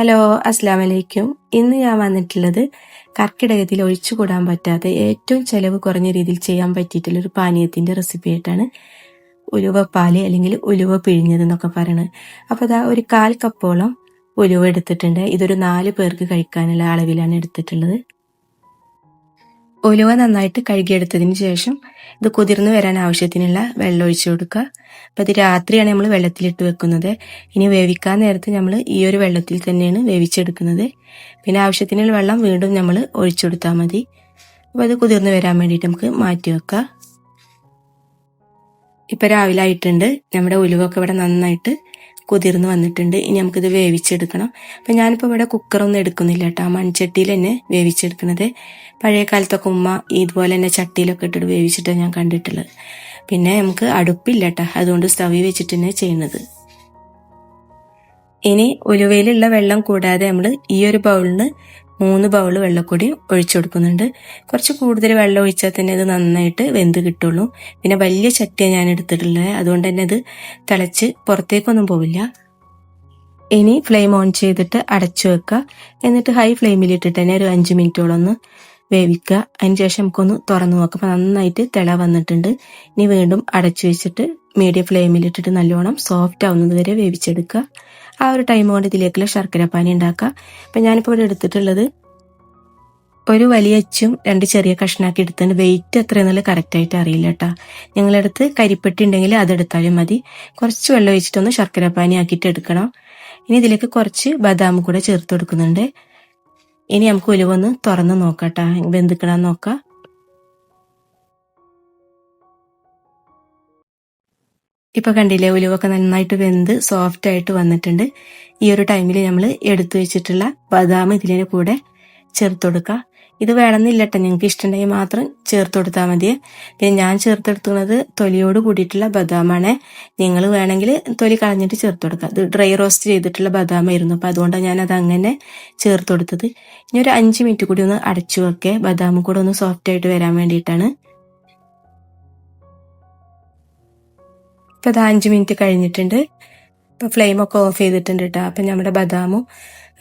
Hello അസ്സാം വലൈക്കും ഇന്ന് ഞാൻ വന്നിട്ടുള്ളത് കർക്കിടകത്തിൽ ഒഴിച്ചുകൂടാൻ പറ്റാത്ത ഏറ്റവും ചെലവ് കുറഞ്ഞ രീതിയിൽ ചെയ്യാൻ പറ്റിയിട്ടുള്ള ഒരു പാനീയത്തിന്റെ റെസിപ്പി ആയിട്ടാണ് ഉലുവ പാൽ അല്ലെങ്കിൽ ഉലുവ പിഴിഞ്ഞത് എന്നൊക്കെ പറയണത്. അപ്പോൾ അതാ ഒരു കാൽ കപ്പോളം ഉലുവ എടുത്തിട്ടുണ്ട്. ഇതൊരു നാല് പേർക്ക് കഴിക്കാനുള്ള അളവിലാണ് എടുത്തിട്ടുള്ളത്. ഉലുവ നന്നായിട്ട് കഴുകിയെടുത്തതിന് ശേഷം ഇത് കുതിർന്നു വരാൻ ആവശ്യത്തിനുള്ള വെള്ളം ഒഴിച്ചു കൊടുക്കുക. അപ്പം ഇത് രാത്രിയാണ് നമ്മൾ വെള്ളത്തിലിട്ട് വെക്കുന്നത്. ഇനി വേവിക്കാൻ നേരത്ത് നമ്മൾ ഈ ഒരു വെള്ളത്തിൽ തന്നെയാണ് വേവിച്ചെടുക്കുന്നത്. പിന്നെ ആവശ്യത്തിനുള്ള വെള്ളം വീണ്ടും നമ്മൾ ഒഴിച്ചു കൊടുത്താൽ മതി. അപ്പോൾ അത് കുതിർന്നു വരാൻ വേണ്ടിയിട്ട് നമുക്ക് മാറ്റി വെക്കാം. ഇപ്പം രാവിലെ ആയിട്ടുണ്ട്. നമ്മുടെ ഉലുവൊക്കെ ഇവിടെ നന്നായിട്ട് കുതിർന്ന് വന്നിട്ടുണ്ട്. ഇനി നമുക്കിത് വേവിച്ചെടുക്കണം. അപ്പം ഞാനിപ്പോൾ ഇവിടെ കുക്കറൊന്നും എടുക്കുന്നില്ല കേട്ടോ. മൺചട്ടിയിൽ തന്നെ വേവിച്ചെടുക്കുന്നത് പഴയ കാലത്തൊക്കെ ഉമ്മ ഇതുപോലെ തന്നെ ചട്ടിയിലൊക്കെ ഇട്ടിട്ട് വേവിച്ചിട്ട് ഞാൻ കണ്ടിട്ടുള്ളത്. പിന്നെ നമുക്ക് അടുപ്പില്ല കേട്ടോ. അതുകൊണ്ട് സ്റ്റവ് വെച്ചിട്ട് തന്നെ ചെയ്യുന്നത്. ഇനി ഉലുവയിലുള്ള വെള്ളം കൂടാതെ നമ്മൾ ഈ ഒരു ബൗളിന് മൂന്ന് ബൗൾ വെള്ളക്കൂടി ഒഴിച്ചു കൊടുക്കുന്നുണ്ട്. കുറച്ച് കൂടുതൽ വെള്ളം ഒഴിച്ചാൽ തന്നെ ഇത് നന്നായിട്ട് വെന്ത് കിട്ടുള്ളൂ. പിന്നെ വലിയ ചട്ടിയാണ് ഞാൻ എടുത്തിട്ടുള്ളത്. അതുകൊണ്ട് തന്നെ ഇത് തിളച്ച് പുറത്തേക്കൊന്നും പോവില്ല. ഇനി ഫ്ലെയിം ഓൺ ചെയ്തിട്ട് അടച്ചു വെക്കുക. എന്നിട്ട് ഹൈ ഫ്ലെയിമിൽ ഇട്ടിട്ട് തന്നെ ഒരു അഞ്ച് മിനിറ്റോളം ഒന്ന് വേവിക്കുക. അതിന് ശേഷം നമുക്കൊന്ന് തുറന്നു നോക്കുമ്പോൾ നന്നായിട്ട് തിള വന്നിട്ടുണ്ട്. ഇനി വീണ്ടും അടച്ചു വെച്ചിട്ട് മീഡിയം ഫ്ലെയിമിൽ ഇട്ടിട്ട് നല്ലോണം സോഫ്റ്റ് ആവുന്നത് വരെ വേവിച്ചെടുക്കുക. ആ ഒരു ടൈം കൊണ്ട് ഇതിലേക്കുള്ള ശർക്കരപ്പാനി ഉണ്ടാക്കുക. അപ്പം ഞാനിപ്പോൾ ഇവിടെ എടുത്തിട്ടുള്ളത് ഒരു വലിയ അച്ചും രണ്ട് ചെറിയ കഷ്ണാക്കി എടുത്തുണ്ട് വെയിറ്റ് എത്ര എത്രയെന്നുള്ള കറക്റ്റായിട്ട് അറിയില്ല കേട്ടോ. ഞങ്ങളടുത്ത് കരിപ്പെട്ടി ഉണ്ടെങ്കിൽ അതെടുത്താലും മതി. കുറച്ച് വെള്ളം ഒഴിച്ചിട്ടൊന്ന് ശർക്കര പാനി ആക്കിയിട്ട് എടുക്കണം. ഇനി ഇതിലേക്ക് കുറച്ച് ബദാം കൂടെ ചേർത്ത് കൊടുക്കുന്നുണ്ട്. ഇനി നമുക്ക് ഉലുവൊന്ന് തുറന്ന് നോക്കാം നോക്കട്ടാ ബന്ധുക്കളാന്ന് നോക്കാം. ഇപ്പൊ കണ്ടില്ലേ ഉലുവൊക്കെ നന്നായിട്ട് വെന്ത് സോഫ്റ്റ് ആയിട്ട് വന്നിട്ടുണ്ട്. ഈ ഒരു ടൈമിൽ നമ്മൾ എടുത്തു വെച്ചിട്ടുള്ള ബദാം ഇതിനെ കൂടെ ചേർത്ത് കൊടുക്കുക ഇത് വേണമെന്നില്ല കേട്ടോ നിങ്ങൾക്ക് ഇഷ്ടമുണ്ടെങ്കിൽ മാത്രം ചേർത്ത് കൊടുത്താൽ മതി. പിന്നെ ഞാൻ ചേർത്തെടുക്കുന്നത് തൊലിയോട് കൂടിയിട്ടുള്ള ബദാമാണ്. നിങ്ങൾ വേണമെങ്കിൽ തൊലി കളഞ്ഞിട്ട് ചേർത്ത് കൊടുക്കുക ഇത് ഡ്രൈ റോസ്റ്റ് ചെയ്തിട്ടുള്ള ബദാമായിരുന്നു. അപ്പോൾ അതുകൊണ്ടാണ് ഞാൻ അത് അങ്ങനെ ചേർത്ത് കൊടുത്തത്. ഇനി ഒരു അഞ്ച് മിനിറ്റ് കൂടി ഒന്ന് അടച്ചു വെക്കേ. ബദാം കൂടെ ഒന്ന് സോഫ്റ്റ് ആയിട്ട് വരാൻ വേണ്ടിയിട്ടാണ്. ഇപ്പം അത് അഞ്ച് മിനിറ്റ് കഴിഞ്ഞിട്ടുണ്ട്. ഇപ്പം ഫ്ലെയിമൊക്കെ ഓഫ് ചെയ്തിട്ടുണ്ട് കേട്ടോ അപ്പം നമ്മുടെ ബദാമും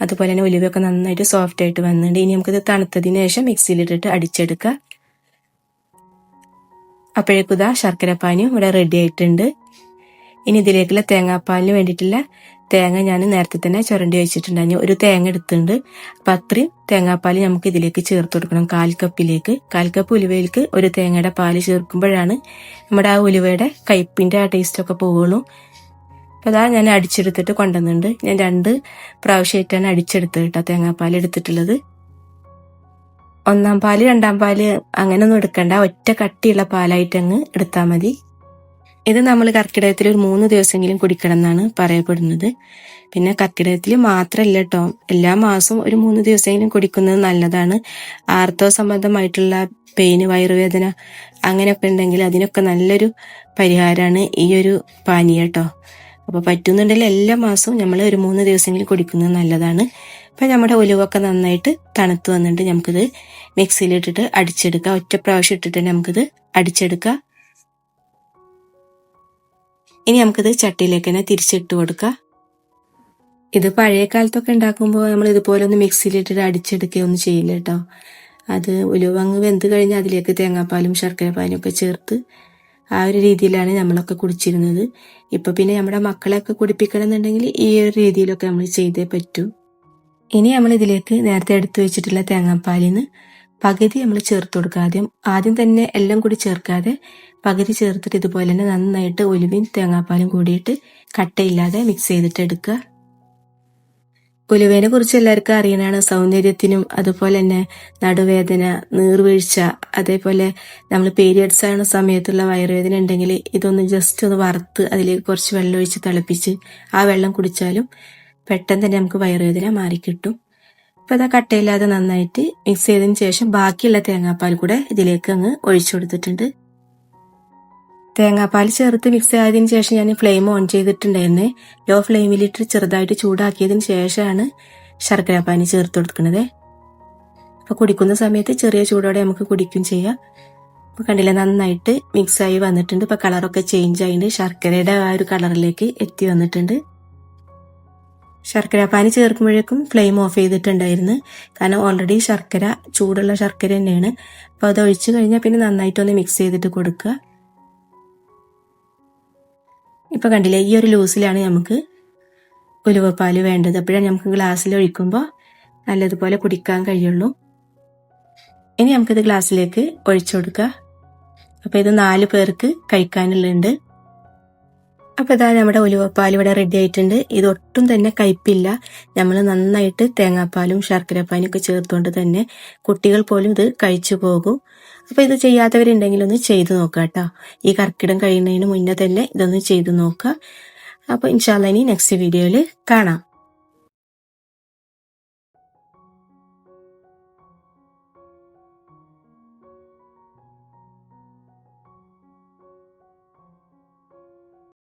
അതുപോലെ തന്നെ ഉലുവയൊക്കെ നന്നായിട്ട് സോഫ്റ്റ് ആയിട്ട് വന്നിട്ടുണ്ട്. ഇനി നമുക്കിത് തണുത്തതിന് ശേഷം മിക്സിയിലിട്ടിട്ട് അടിച്ചെടുക്കുക അപ്പോഴേക്കുതാ ശർക്കരപ്പാനിയും ഇവിടെ റെഡി ആയിട്ടുണ്ട്. ഇനി ഇതിലേക്കുള്ള തേങ്ങാപ്പാലിന് വേണ്ടിയിട്ടുള്ള തേങ്ങ ഞാൻ നേരത്തെ തന്നെ ചുരണ്ടി വെച്ചിട്ടുണ്ടായിരുന്നു ഒരു തേങ്ങ എടുത്തിട്ടുണ്ട്. അപ്പം അത്രയും തേങ്ങാപ്പാൽ നമുക്ക് ഇതിലേക്ക് ചേർത്ത് കൊടുക്കണം. കാൽ കപ്പിലേക്ക്. കാൽ കപ്പ് ഉലുവയിലേക്ക് ഒരു തേങ്ങയുടെ പാൽ ചേർക്കുമ്പോഴാണ് നമ്മുടെ ആ ഉലുവയുടെ കയ്പിന്റെ ആ ടേസ്റ്റൊക്കെ പോവുള്ളൂ അപ്പോൾ അതാ ഞാൻ അടിച്ചെടുത്തിട്ട് കൊണ്ടുവന്നിട്ടുണ്ട്. ഞാൻ രണ്ട് പ്രാവശ്യമായിട്ടാണ് അടിച്ചെടുത്തത് കേട്ടോ തേങ്ങാപ്പാൽ എടുത്തിട്ടുള്ളത്. ഒന്നാം പാൽ രണ്ടാം പാൽ അങ്ങനെയൊന്നും എടുക്കണ്ട. ഒറ്റ കട്ടിയുള്ള പാലായിട്ടങ്ങ് എടുത്താൽ മതി. ഇത് നമ്മൾ കർക്കിടകത്തിൽ ഒരു മൂന്ന് ദിവസമെങ്കിലും കുടിക്കണം എന്നാണ് പറയപ്പെടുന്നത്. പിന്നെ കർക്കിടകത്തിൽ മാത്രമല്ല കേട്ടോ എല്ലാ മാസവും ഒരു മൂന്ന് ദിവസമെങ്കിലും കുടിക്കുന്നത് നല്ലതാണ്. ആർത്തവ സംബന്ധമായിട്ടുള്ള പെയിന് വയറുവേദന അങ്ങനെയൊക്കെ ഉണ്ടെങ്കിൽ അതിനൊക്കെ നല്ലൊരു പരിഹാരമാണ് ഈ ഒരു പാനീയം കേട്ടോ അപ്പോൾ പറ്റുന്നുണ്ടെങ്കിൽ എല്ലാ മാസവും നമ്മൾ ഒരു മൂന്ന് ദിവസമെങ്കിലും കുടിക്കുന്നത് നല്ലതാണ്. അപ്പം നമ്മുടെ ഒലിവൊക്കെ നന്നായിട്ട് തണുത്ത് വന്നിട്ട് നമുക്കിത് മിക്സിയിലിട്ടിട്ട് അടിച്ചെടുക്കാം ഒറ്റ പ്രാവശ്യം ഇട്ടിട്ട് നമുക്കിത് അടിച്ചെടുക്കാം ഇനി നമുക്കിത് ചട്ടിയിലേക്ക് തന്നെ തിരിച്ചിട്ട് കൊടുക്കാം. ഇത് പഴയ കാലത്തൊക്കെ ഉണ്ടാക്കുമ്പോൾ നമ്മൾ ഇതുപോലെ ഒന്ന് മിക്സിയിലിട്ടിട്ട് അടിച്ചെടുക്കുകയൊന്നും ചെയ്യില്ല കേട്ടോ. അത് ഉലുവങ്ങ് വെന്ത് കഴിഞ്ഞാൽ അതിലേക്ക് തേങ്ങാപ്പാലും ശർക്കരപ്പാലും ഒക്കെ ചേർത്ത് ആ ഒരു രീതിയിലാണ് നമ്മളൊക്കെ കുടിച്ചിരുന്നത്. ഇപ്പം പിന്നെ നമ്മുടെ മക്കളെയൊക്കെ കുടിപ്പിക്കണം എന്നുണ്ടെങ്കിൽ ഈ ഒരു രീതിയിലൊക്കെ നമ്മൾ ചെയ്തേ പറ്റൂ. ഇനി നമ്മൾ ഇതിലേക്ക് നേരത്തെ എടുത്തു വെച്ചിട്ടുള്ള തേങ്ങാപ്പാലിന് പകുതി നമ്മൾ ചേർത്ത് കൊടുക്കുക. ആദ്യം ആദ്യം തന്നെ എല്ലാം കൂടി ചേർക്കാതെ പകുതി ചേർത്തിട്ട് ഇതുപോലെ തന്നെ നന്നായിട്ട് ഒലുവയും തേങ്ങാപ്പാലും കൂടിയിട്ട് കട്ടയില്ലാതെ മിക്സ് ചെയ്തിട്ട് എടുക്കുക. ഉലുവേനെ കുറിച്ച് എല്ലാവർക്കും അറിയുന്നതാണ്. സൗന്ദര്യത്തിനും അതുപോലെ തന്നെ നടുവേദന നീർവീഴ്ച അതേപോലെ നമ്മൾ പീരിയഡ്സ് ആവുന്ന സമയത്തുള്ള വയറുവേദന ഉണ്ടെങ്കിൽ ഇതൊന്ന് ജസ്റ്റ് ഒന്ന് വറുത്ത് അതിലേക്ക് കുറച്ച് വെള്ളം ഒഴിച്ച് തിളപ്പിച്ച് ആ വെള്ളം കുടിച്ചാലും പെട്ടെന്ന് തന്നെ നമുക്ക് വയറുവേദന മാറിക്കിട്ടും. അപ്പം അത് കട്ടയില്ലാതെ നന്നായിട്ട് മിക്സ് ചെയ്തതിന് ശേഷം ബാക്കിയുള്ള തേങ്ങാപ്പാൽ കൂടെ ഇതിലേക്ക് അങ്ങ് ഒഴിച്ചു കൊടുത്തിട്ടുണ്ട്. തേങ്ങാപ്പാൽ ചേർത്ത് മിക്സ് ആയതിനു ശേഷം ഞാൻ ഫ്ലെയിം ഓൺ ചെയ്തിട്ടുണ്ടായിരുന്നേ. ലോ ഫ്ലെയിമിലിട്ട് ചെറുതായിട്ട് ചൂടാക്കിയതിന് ശേഷമാണ് ശർക്കര പാനി ചേർത്ത് കൊടുക്കുന്നത്. അപ്പോൾ കുടിക്കുന്ന സമയത്ത് ചെറിയ ചൂടോടെ നമുക്ക് കുടിക്കും ചെയ്യാം. അപ്പോൾ കണ്ടില്ല നന്നായിട്ട് മിക്സായി വന്നിട്ടുണ്ട്. ഇപ്പോൾ കളറൊക്കെ ചേഞ്ച് ആയിട്ടുണ്ട് ശർക്കരയുടെ ആ ഒരു കളറിലേക്ക് എത്തി വന്നിട്ടുണ്ട്. ശർക്കര പാനി ചേർക്കുമ്പോഴേക്കും ഫ്ലെയിം ഓഫ് ചെയ്തിട്ടുണ്ടായിരുന്നു. കാരണം ഓൾറെഡി ശർക്കര ചൂടുള്ള ശർക്കര തന്നെയാണ്. അപ്പോൾ അത് ഒഴിച്ചു കഴിഞ്ഞാൽ പിന്നെ നന്നായിട്ടൊന്ന് മിക്സ് ചെയ്തിട്ട് കൊടുക്കുക. ഇപ്പോൾ കണ്ടില്ലേ ഈ ഒരു ലൂസിലാണ് നമുക്ക് ഉലുവപ്പാൽ വേണ്ടത്. അപ്പോഴാണ് നമുക്ക് ഗ്ലാസ്സിൽ ഒഴിക്കുമ്പോൾ നല്ലതുപോലെ കുടിക്കാൻ കഴിയുള്ളൂ. ഇനി നമുക്കിത് ഗ്ലാസ്സിലേക്ക് ഒഴിച്ചു കൊടുക്കുക അപ്പോൾ ഇത് നാല് പേർക്ക് കഴിക്കാനുള്ളുണ്ട്. അപ്പോൾ ഇതാ നമ്മുടെ ഉലുവപ്പാൽ ഇവിടെ റെഡി ആയിട്ടുണ്ട്. ഇത് ഒട്ടും തന്നെ കയ്പില്ല. നമ്മൾ നന്നായിട്ട് തേങ്ങാപ്പാലും ശർക്കരപ്പാലും ഒക്കെ ചേർത്തുകൊണ്ട് തന്നെ കുട്ടികൾ പോലും ഇത് കഴിച്ചു പോകും. അപ്പോൾ ഇത് ചെയ്യാത്തവരുണ്ടെങ്കിൽ ഒന്ന് ചെയ്തു നോക്കാം കേട്ടോ ഈ കർക്കിടം കഴിയുന്നതിന് മുന്നേ തന്നെ ഇതൊന്ന് ചെയ്തു നോക്കുക അപ്പോൾ ഇൻഷാല്ല ഇനി നെക്സ്റ്റ് വീഡിയോയിൽ കാണാം.